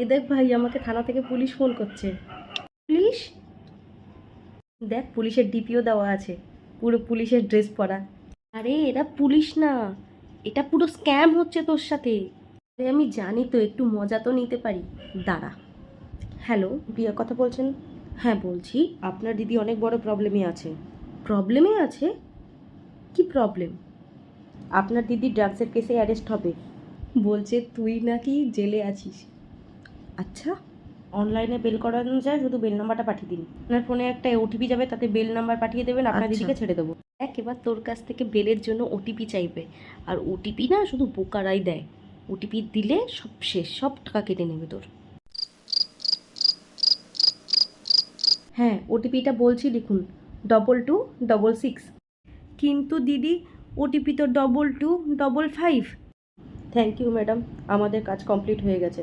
এ দেখ ভাই আমাকে থানা থেকে পুলিশ ফোন করছে। পুলিশ? দেখ পুলিশের ডিপিও দেওয়া আছে। পুরো পুলিশের ড্রেস পরা। আরে এরা পুলিশ না। এটা পুরো স্ক্যাম হচ্ছে তোর সাথে। আরে আমি জানি তো একটু মজা তো নিতে পারি। দাঁড়া। হ্যালো? প্রিয়া কথা বলছেন? হ্যাঁ বলছি। আপনার দিদি অনেক বড় প্রবলেমে আছে। প্রবলেমে আছে? কি প্রবলেম আপনার দিদি ড্রাগসের কেসে অ্যারেস্ট হবে। বলছে তুই নাকি জেলে আছিস? আচ্ছা। অনলাইনে বেল করানো যায় শুধু বেল নাম্বারটা পাঠিয়ে দিন। আপনার ফোনে একটা ওটিপি যাবে তাতে বেল নাম্বার পাঠিয়ে দেবেন আপনার আচ্ছা। দিদিকে ছেড়ে দেবো। এক এবার তোর কাছ থেকে বেলের জন্য ওটিপি চাইবে। আর ওটিপি না শুধু বোকারাই দেয়। ওটিপি দিলে সব শেষ সব টাকা কেটে নেবে তোর। হ্যাঁ ওটিপিটা বলছি লিখুন ডবল টু ডবল সিক্স কিন্তু দিদি ওটিপি তো double two double five thank you madam আমাদের কাজ কমপ্লিট হয়ে গেছে।